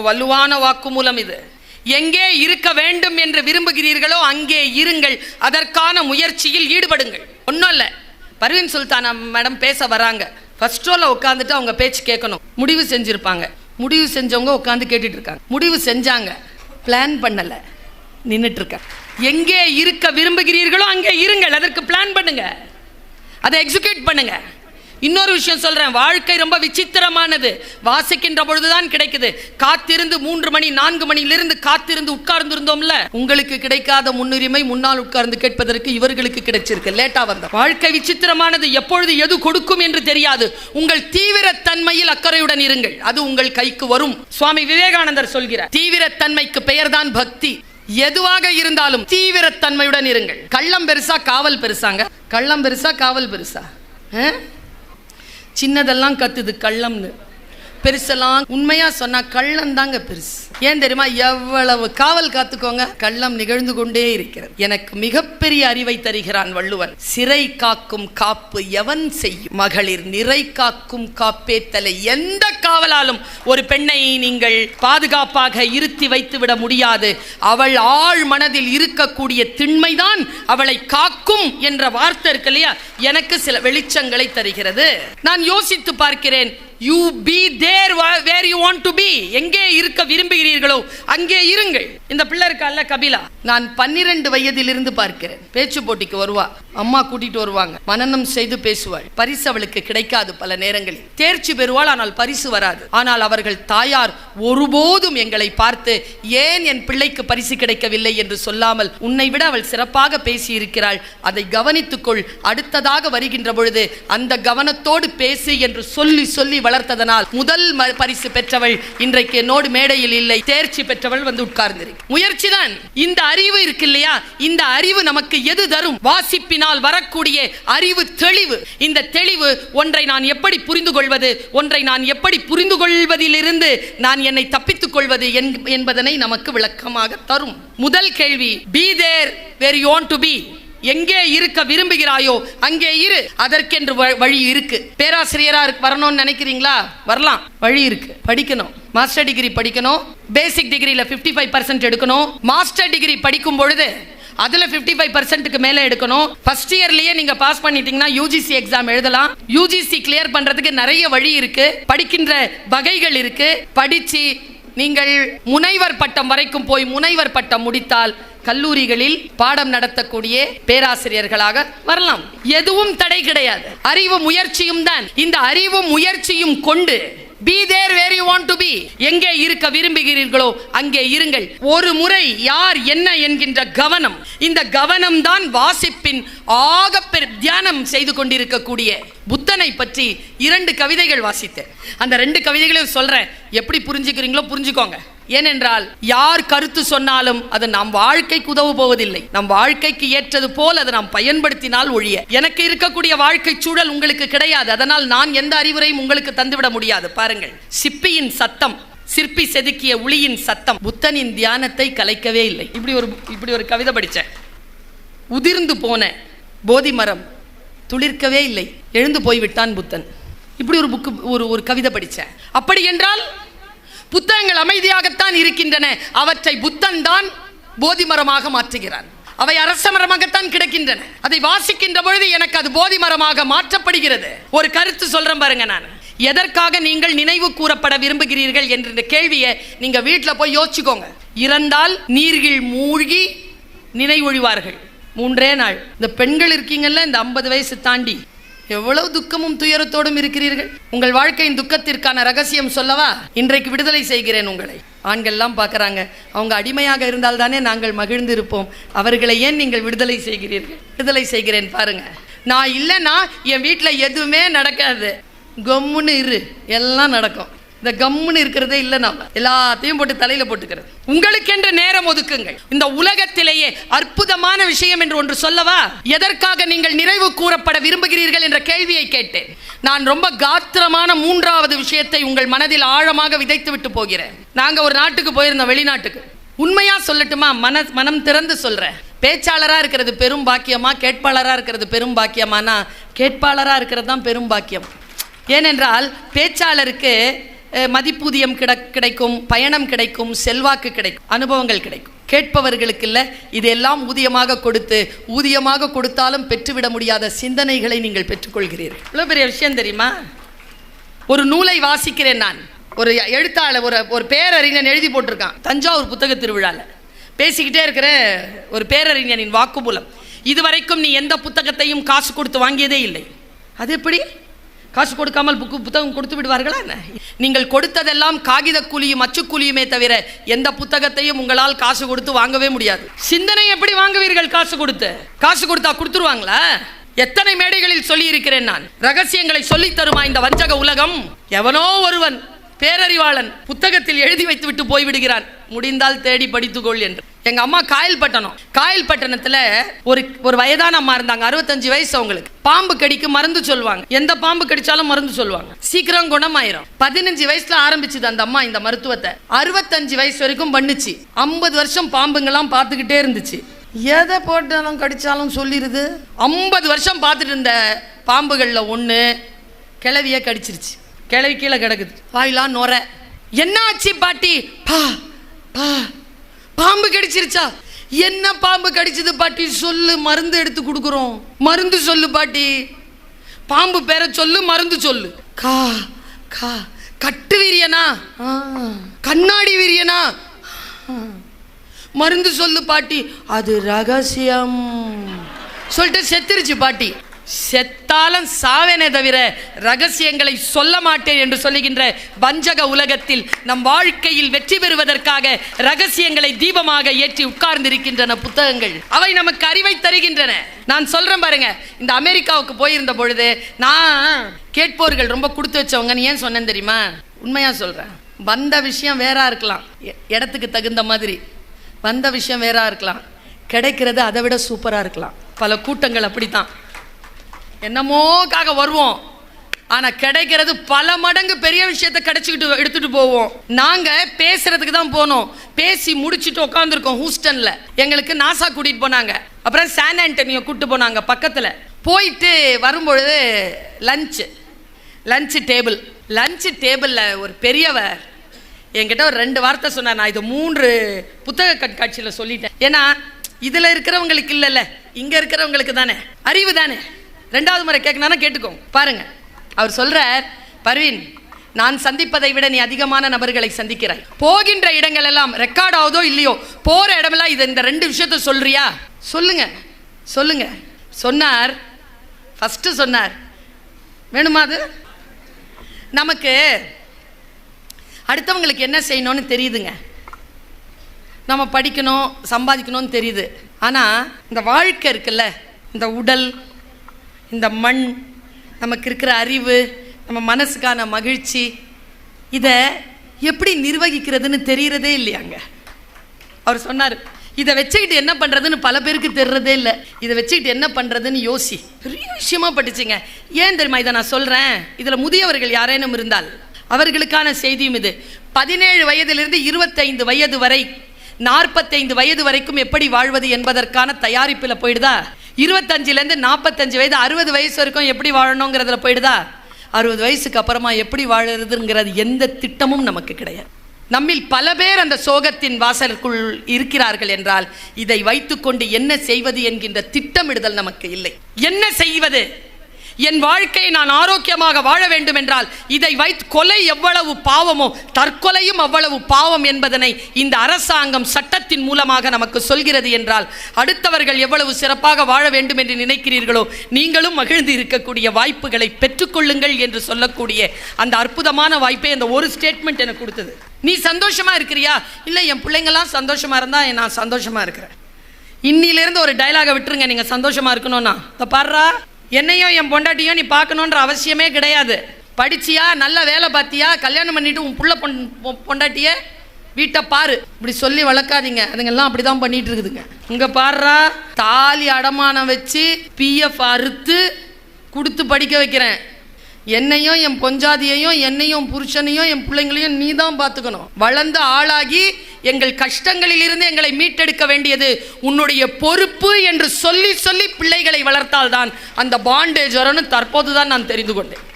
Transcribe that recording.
வலுவான வாக்குமூலம் இது. எங்கே இருக்க வேண்டும் என்று விரும்புகிறீர்களோ அங்கே இருங்கள். அதற்கான முயற்சியில் ஈடுபடுங்கள். ஒன்றும் இல்லை. பர்வீன் சுல்தானா மேடம் பேச வராங்க. ஃபர்ஸ்ட் ரோல உட்காந்துட்டு அவங்க பேச்சு கேட்கணும். முடிவு செஞ்சுருப்பாங்க. முடிவு செஞ்சவங்க உட்காந்து கேட்டுட்டு இருக்காங்க முடிவு செஞ்சாங்க. பிளான் பண்ணல. நின்னுட்டு எங்கே இருக்க விரும்புகிறீர்களோ அங்கே இருங்கள். அதற்கு பிளான் பண்ணுங்க. அதை எக்ஸிக்யூட் பண்ணுங்கள் இன்னொரு விஷயம் சொல்றேன். வாழ்க்கை ரொம்ப விசித்திரமானது. வாசிக்கின்ற பொழுதுதான் கிடைக்குது. காத்திருந்து மூன்று மணி நான்கு மணியிலிருந்து காத்திருந்து உட்கார்ந்து இருந்தோம்ல உங்களுக்கு கிடைக்காத முன்னுரிமை முன்னால் உட்கார்ந்து கேட்பதற்கு இவர்களுக்கு கிடைச்சிருக்கு. லேட்டாக வந்த வாழ்க்கை விசித்திரமானது எப்பொழுது எது கொடுக்கும் என்று தெரியாது. உங்கள் தீவிர தன்மையில் அக்கறையுடன் இருங்கள். அது உங்கள் கைக்கு வரும். சுவாமி விவேகானந்தர் சொல்கிறார் தீவிரத்தன்மைக்கு பெயர்தான் பக்தி. எதுவாக இருந்தாலும் தீவிரத்தன்மையுடன் இருங்கள். கள்ளம் பெருசா காவல் பெருசாங்க? கள்ளம் பெருசா காவல் பெருசா? ஆ? சின்னதெல்லாம் கத்துது கள்ளம்னு. பெருசெல்லாம் உண்மையா சொன்னா கள்ளம் தாங்க பெருசு. ஏன் தெரியுமா? எவ்வளவு காவல் காத்துக்கோங்க. கள்ளம் நிகழ்ந்து கொண்டே இருக்கிறது. எனக்கு மிகப்பெரிய அறிவை தருகிறான் வள்ளுவன் சிறை காக்கும் காப்பு எவன் செய்யும்? மகளிர் நிறை காக்கும் காப்பே தலை. எந்த காவலாலும் ஒரு பெண்ணை நீங்கள் பாதுகாப்பாக இருத்தி வைத்து விட முடியாது. அவள் ஆழ் மனதில் இருக்கக்கூடிய திண்மைதான் அவளை காக்கும் என்ற வார்த்தை இருக்கு இல்லையா? எனக்கு சில வெளிச்சங்களை தருகிறது. நான் யோசித்து பார்க்கிறேன். You be there where you want to be எங்கே இருக்க விரும்புகிறீர்களோ அங்கே இருங்கள். இந்த பிள்ளை இருக்கால கபிலா? நான் பன்னிரண்டு வயதிலிருந்து பார்க்கிறேன். பேச்சு போட்டிக்கு வருவா. அம்மா கூட்டிட்டு வருவாங்க. மனநம் செய்து பேசுவாள். பரிசு அவளுக்கு கிடைக்காது பல நேரங்களில். தேர்ச்சி பெறுவாள் ஆனால் பரிசு வராது. ஆனால் அவர்கள் தாயார் ஒருபோதும் எங்களை பார்த்து ஏன் என் பிள்ளைக்கு பரிசு கிடைக்கவில்லை? என்று சொல்லாமல் உன்னை விட அவள் சிறப்பாக பேசி இருக்கிறாள் அதை கவனித்துக்கொள். அடுத்ததாக வருகின்ற பொழுது அந்த கவனத்தோடு பேசு என்று சொல்லி சொல்லி வளர்த்ததனால் முதல் பரிசு பெற்றவள் இன்றைக்கு என்னோடு மேடையில் இல்லை. தேர்ச்சி பெற்றவள் வந்து உட்கார்ந்திருக்கு. முயற்சிதான். இந்த அறிவு இருக்கு இல்லையா? இந்த அறிவு நமக்கு எது தரும்? வாசிப்பினால் வரக்கூடிய அறிவு தெளிவு. இந்த தெளிவு ஒன்றை நான் எப்படி புரிந்து கொள்வது ஒன்றை நான் எப்படி புரிந்து கொள்வதிலிருந்து நான் என்னை தப்பித்துக் கொள்வது என்- என்பதனை நமக்கு விளக்கமாக தரும். முதல் கேள்வி be there where you to be எங்கே இருக்க விரும்புகிறாயோ அங்கே இரு. அதற்கென்று வ- வழி இருக்கு. பேராசிரியரா வரணும்னு நினைக்கிறீங்களா? வரலாம். வழி இருக்கு. படிக்கணும். மாஸ்டர் டிகிரி படிக்கணும். பேசிக் டிகிரியில் ஃபிஃப்டி ஃபைவ் பர்சன்ட் எடுக்கணும். மாஸ்டர் டிகிரி படிக்கும் பொழுது அதில் ஃபிஃப்டி ஃபைவ் பர்சன்ட்டுக்கு மேலே எடுக்கணும். ஃபர்ஸ்ட் இயர்லேயே நீங்கள் பாஸ் பண்ணிட்டீங்கன்னா யூஜிசி எக்ஸாம் எழுதலாம். யூஜிசி கிளியர் பண்ணுறதுக்கு நிறைய வழி இருக்கு. படிக்கின்ற வகைகள் இருக்கு. படித்து நீங்கள் முனைவர் பட்டம் வரைக்கும் போய் முனைவர் பட்டம் முடித்தால் கல்லூரிகளில் பாடம் நடத்தக்கூடிய பேராசிரியர்களாக வரலாம். எதுவும் தடை கிடையாது. அறிவு முயற்சியும் தான். இந்த அறிவும் முயற்சியும் கொண்டு be there where you want to be எங்கே இருக்க விரும்புகிறீர்களோ அங்கே இருங்கள். ஒரு முறை யார் என்ன என்கின்ற கவனம் இந்த கவனம் தான் வாசிப்பின் ஆக தியானம் செய்து கொண்டிருக்கக்கூடிய புத்தனை பற்றி இரண்டு கவிதைகள் வாசித்தேன். அந்த ரெண்டு கவிதைகளையும் சொல்றேன். எப்படி புரிஞ்சுக்கிறீங்களோ புரிஞ்சுக்கோங்க. ஏனென்றால் யார் கருத்து சொன்னாலும் அது நம் வாழ்க்கைக்கு உதவு போவதில்லை. நம் வாழ்க்கைக்கு ஏற்றது போல் அதை நாம் பயன்படுத்தினால் ஒழிய. எனக்கு இருக்கக்கூடிய வாழ்க்கை சூழல் உங்களுக்கு கிடையாது. அதனால் நான் எந்த அறிவுரையும் உங்களுக்கு தந்துவிட முடியாது. பாருங்கள். சிப்பியின் சத்தம் சிற்பி செதுக்கிய உளியின் சத்தம். புத்தனின் தியானத்தை கலைக்கவே இல்லை. இப்படி ஒரு இப்படி ஒரு கவிதை படித்தேன். உதிர்ந்து போன போதி மரம் துளிர்க்கவே இல்லை. எழுந்து போய்விட்டான் புத்தன். இப்படி ஒரு புக்கு ஒரு ஒரு கவிதை படித்தேன். அப்படி என்றால் புத்தகங்கள் அமைதியாகத்தான் இருக்கின்றன. அவற்றை புத்தன் தான் போதி மரமாக மாற்றுகிறான். அவை அரச மரமாகத்தான் கிடக்கின்றன. அதை வாசிக்கின்ற பொழுது எனக்கு அது போதி மரமாக மாற்றப்படுகிறது. ஒரு கருத்து சொல்றேன் பாருங்க நான். எதற்காக நீங்கள் நினைவு கூறப்பட விரும்புகிறீர்கள் என்ற இந்த கேள்வியை நீங்க வீட்டில் போய் யோசிச்சுக்கோங்க. இறந்தால் நீர்கில் மூழ்கி நினைவொழிவார்கள். மூன்றே நாள். இந்த பெண்கள் இருக்கீங்கல்ல இந்த ஐம்பது வயசு தாண்டி. எவ்வளவு துக்கமும் துயரத்தோடும் இருக்கிறீர்கள்? உங்கள் வாழ்க்கையின் துக்கத்திற்கான ரகசியம் சொல்லவா? இன்றைக்கு விடுதலை செய்கிறேன் உங்களை. ஆண்கள்லாம் பார்க்குறாங்க அவங்க அடிமையாக இருந்தால் தானே நாங்கள் மகிழ்ந்து இருப்போம். அவர்களை ஏன் நீங்கள் விடுதலை செய்கிறீர்கள்? விடுதலை செய்கிறேன் பாருங்க. நான் இல்லைன்னா என் வீட்டில் எதுவுமே நடக்காது. கொம்முன்னு இரு எல்லாம் நடக்கும். இந்த கம்முன்னு இருக்கிறதே இல்லை நாம எல்லாத்தையும் போட்டு தலையில போட்டுக்கிறது. உங்களுக்கென்று நேரம் ஒதுக்குங்கள். இந்த உலகத்திலேயே அற்புதமான விஷயம் என்று ஒன்று சொல்லவா? எதற்காக நீங்கள் நிறைவு கூறப்பட விரும்புகிறீர்கள் என்ற கேள்வியை கேட்டேன். நான் ரொம்ப காத்திரமான மூன்றாவது விஷயத்தை உங்கள் மனதில் ஆழமாக விதைத்து விட்டு போகிறேன். நாங்க ஒரு நாட்டுக்கு போயிருந்தோம் வெளிநாட்டுக்கு. உண்மையா சொல்லட்டுமா? மன மனம் திறந்து சொல்றேன். பேச்சாளராக இருக்கிறது பெரும் பாக்கியமா? கேட்பாளராக இருக்கிறது பெரும் பாக்கியமானா? கேட்பாளராக இருக்கிறது தான் பெரும் பாக்கியம். ஏனென்றால் பேச்சாளருக்கு மதிப்பூதியம் கிட கிடைக்கும் பயணம் கிடைக்கும் செல்வாக்கு கிடைக்கும் அனுபவங்கள் கிடைக்கும். கேட்பவர்களுக்கு இல்லை இதெல்லாம் ஊதியமாக கொடுத்து ஊதியமாக கொடுத்தாலும் பெற்றுவிட முடியாத சிந்தனைகளை நீங்கள் பெற்றுக்கொள்கிறீர்கள். இவ்வளோ பெரிய விஷயம் தெரியுமா? ஒரு நூலை வாசிக்கிறேன் நான். ஒரு எழுத்தாளர் ஒரு ஒரு பேரறிஞன் எழுதி போட்டிருக்கான் தஞ்சாவூர் புத்தக திருவிழாவில் பேசிக்கிட்டே இருக்கிற ஒரு பேரறிஞனின் வாக்குமூலம். இதுவரைக்கும் நீ எந்த புத்தகத்தையும் காசு கொடுத்து வாங்கியதே இல்லை. அது எப்படி? காசு கொடுக்காமல் புக்கு புத்தகம் கொடுத்து விடுவார்களா என்ன? நீங்கள் கொடுத்ததெல்லாம் காகித கூலியும் அச்சுக்கூலியுமே தவிர எந்த புத்தகத்தையும் உங்களால் காசு கொடுத்து வாங்கவே முடியாது. சிந்தனை எப்படி வாங்குவீர்கள் காசு கொடுத்து? காசு கொடுத்தா கொடுத்துருவாங்களா? எத்தனை மேடைகளில் சொல்லி இருக்கிறேன் நான்? ரகசியங்களை சொல்லித் தருமா இந்த வஞ்சக உலகம்? எவனோ ஒருவன் பேரறிவாளன் புத்தகத்தில் எழுதி வைத்து விட்டு போய்விடுகிறான். முடிந்தால் தேடி படித்துக்கொள் என்று. எங்க அம்மா காயல்பட்டணம் காயல்பட்டணத்துல ஒரு ஒரு வயதான அம்மா இருந்தாங்க. அறுபத்தஞ்சு வயசு அவங்களுக்கு. பாம்பு கடிக்கு மருந்து சொல்லுவாங்க. எந்த பாம்பு கடிச்சாலும் மருந்து சொல்லுவாங்க. சீக்கிரம் குணமாயிரும். பதினஞ்சு வயசுல ஆரம்பிச்சது அந்த அம்மா இந்த மருத்துவத்தை. அறுபத்தஞ்சு வயசு வரைக்கும் பண்ணுச்சு. ஐம்பது வருஷம் பாம்புங்கெல்லாம் பார்த்துக்கிட்டே இருந்துச்சு. எதை போட்டாலும் கடிச்சாலும் சொல்லிடுது ஐம்பது வருஷம் பார்த்துட்டு இருந்த பாம்புகளில் ஒன்று கிளவிய கடிச்சிருச்சு. கிளவி கீழே கிடக்குது வாயிலாம் நுர. என்ன ஆச்சு பாட்டி? பா பா. பாம்பு கடிச்சிருச்சா? என்ன பாம்பு கடிச்சது பாட்டி? சொல்லு மருந்து எடுத்து கொடுக்குறோம். மருந்து சொல்லு பாட்டி. பாம்பு பேரை சொல்லு மருந்து சொல்லு. கா கா. கட்டு விரியனா? கண்ணாடி வீரியனா? மருந்து சொல்லு பாட்டி. அது ரகசியம். சொல்லிட்டு செத்துருச்சு பாட்டி. செத்தாலும் சாவேனே தவிர ரகசியங்களை சொல்ல மாட்டேன் என்று சொல்லுகின்ற வஞ்சக உலகத்தில் நம் வாழ்க்கையில் வெற்றி பெறுவதற்காக ரகசியங்களை தீபமாக ஏற்றி உட்கார்ந்திருக்கின்றன புத்தகங்கள். அவை நமக்கு அறிவை தருகின்றன. நான் சொல்றேன் பாருங்க இந்த அமெரிக்காவுக்கு போயிருந்த பொழுது நான் கேட்போர்கள் ரொம்ப கொடுத்து வச்சவங்கன்னு ஏன் சொன்னேன் தெரியுமா? உண்மையா சொல்றேன். வந்த விஷயம் வேறா இருக்கலாம். எ- இடத்துக்கு தகுந்த மாதிரி. வந்த விஷயம் வேறா இருக்கலாம். கிடைக்கிறது அதை விட சூப்பராக இருக்கலாம். பல கூட்டங்கள் அப்படித்தான். என்னமோக்காக வருவோம். ஆனால் கிடைக்கிறது பல மடங்கு பெரிய விஷயத்த கிடைச்சிக்கிட்டு எடுத்துகிட்டு போவோம். நாங்கள் பேசுறதுக்கு தான் போனோம். பேசி முடிச்சுட்டு உட்காந்துருக்கோம் ஹூஸ்டனில். எங்களுக்கு நாசா கூட்டிகிட்டு போனாங்க. அப்புறம் சான் ஆண்டனியோ கூப்பிட்டு போனாங்க பக்கத்தில். போயிட்டு வரும்பொழுது லஞ்சு லஞ்சு டேபிள் லஞ்சு டேபிளில் ஒரு பெரியவர் என்கிட்ட ஒரு ரெண்டு வார்த்தை சொன்னார். நான் இது மூன்று புத்தக கண்காட்சியில் சொல்லிட்டேன். ஏன்னா இதில் இருக்கிறவங்களுக்கு இல்லைல்ல. இங்கே இருக்கிறவங்களுக்கு தானே. அறிவு தானே. ரெண்டாவது முறை கேட்கணும்னா கேட்டுக்கோ. பாருங்க. அவர் சொல்றார் பர்வீன் நான் சந்திப்பதை விட நீ அதிகமான நபர்களை சந்திக்கிறாய். போகின்ற இடங்கள் எல்லாம் ரெக்கார்ட் ஆகுதோ இல்லையோ போற இடமெல்லாம் இது இந்த ரெண்டு விஷயத்த சொல்றியா? சொல்லுங்க. சொல்லுங்க. சொன்னார். ஃபர்ஸ்ட் சொன்னார். வேணுமா அது? நமக்கு அடுத்தவங்களுக்கு என்ன செய்யணும்னு தெரியுதுங்க. நம்ம படிக்கணும் சம்பாதிக்கணும்னு தெரியுது. ஆனால் இந்த வாழ்க்கை இருக்குல்ல இந்த உடல் இந்த மண் நமக்கு இருக்கிற அறிவு நம்ம மனசுக்கான மகிழ்ச்சி இதை எப்படி நிர்வகிக்கிறதுன்னு தெரிகிறதே இல்லையாங்க. அவர் சொன்னார் இதை வச்சுக்கிட்டு என்ன பண்ணுறதுன்னு பல பேருக்கு தெரிறதே இல்லை. இதை வச்சுக்கிட்டு என்ன பண்ணுறதுன்னு யோசி. பெரிய விஷயமா பட்டுச்சுங்க. ஏன் தெரியுமா இதை நான் சொல்கிறேன் இதில் முதியவர்கள் யாரேனும் இருந்தால் அவர்களுக்கான செய்தியும் இது. பதினேழு வயதிலிருந்து இருபத்தைந்து வயது வரை நாற்பத்தைந்து வயது வரைக்கும் எப்படி வாழ்வது என்பதற்கான தயாரிப்பில் போயிடுதா? இருபத்தஞ்சிலேருந்து நாற்பத்தஞ்சு வயது அறுபது வயசு வரைக்கும் எப்படி வாழணுங்கிறதுல போயிடுதா? அறுபது வயசுக்கு அப்புறமா எப்படி வாழறதுங்கிறது எந்த திட்டமும் நமக்கு கிடையாது. நம்மில் பல பேர் அந்த சோகத்தின் வாசலுக்குள் இருக்கிறார்கள் என்றால் இதை வைத்துக்கொண்டு என்ன செய்வது என்கின்ற திட்டமிடுதல் நமக்கு இல்லை. என்ன செய்வது? என் வாழ்க்கையை நான் ஆரோக்கியமாக வாழ வேண்டும் என்றால் இதை வைத்து கொலை எவ்வளவு பாவமோ தற்கொலையும் அவ்வளவு பாவம் என்பதனை இந்த அரசாங்கம் சட்டத்தின் மூலமாக நமக்கு சொல்கிறது என்றால் அடுத்தவர்கள் எவ்வளவு சிறப்பாக வாழ வேண்டும் என்று நினைக்கிறீர்களோ நீங்களும் மகிழ்ந்து இருக்கக்கூடிய வாய்ப்புகளை பெற்றுக்கொள்ளுங்கள் என்று சொல்லக்கூடிய அந்த அற்புதமான வாய்ப்பை அந்த ஒரு ஸ்டேட்மெண்ட் எனக்கு கொடுத்தது. நீ சந்தோஷமா இருக்கிறியா? இல்லை என் பிள்ளைங்களாம் சந்தோஷமா இருந்தா நான் சந்தோஷமா இருக்கிறேன். இன்னிலிருந்து ஒரு டைலாக விட்டுருங்க நீங்க சந்தோஷமா இருக்கணும்னா. இந்த பாடுறா என்னையும் என் பொண்டாட்டியும் நீ பார்க்கணுன்ற அவசியமே கிடையாது. படிச்சியா நல்ல வேலை பார்த்தியா கல்யாணம் பண்ணிட்டு உன் புள்ள பொன் பொ- பொண்டாட்டிய வீட்டை பாரு. இப்படி சொல்லி வளர்க்காதீங்க. அதுங்கெல்லாம் அப்படிதான் பண்ணிட்டு இருக்குதுங்க. இங்கே பாடுறா தாலி அடமானம் வச்சு பிஎஃப் அறுத்து கொடுத்து படிக்க வைக்கிறேன். என்னையும் என் பொஞ்சாதியையும் என்னையும் புருஷனையும் என் பிள்ளைங்களையும் நீ தான் பார்த்துக்கணும். வளர்ந்து ஆளாகி எங்கள் கஷ்டங்களிலிருந்து எங்களை மீட்டெடுக்க வேண்டியது உன்னுடைய பொறுப்பு என்று சொல்லி சொல்லி பிள்ளைகளை வளர்த்தால்தான். அந்த பாண்டேஜ் வரணும். தற்போது தான் நான் தெரிந்து கொண்டேன்.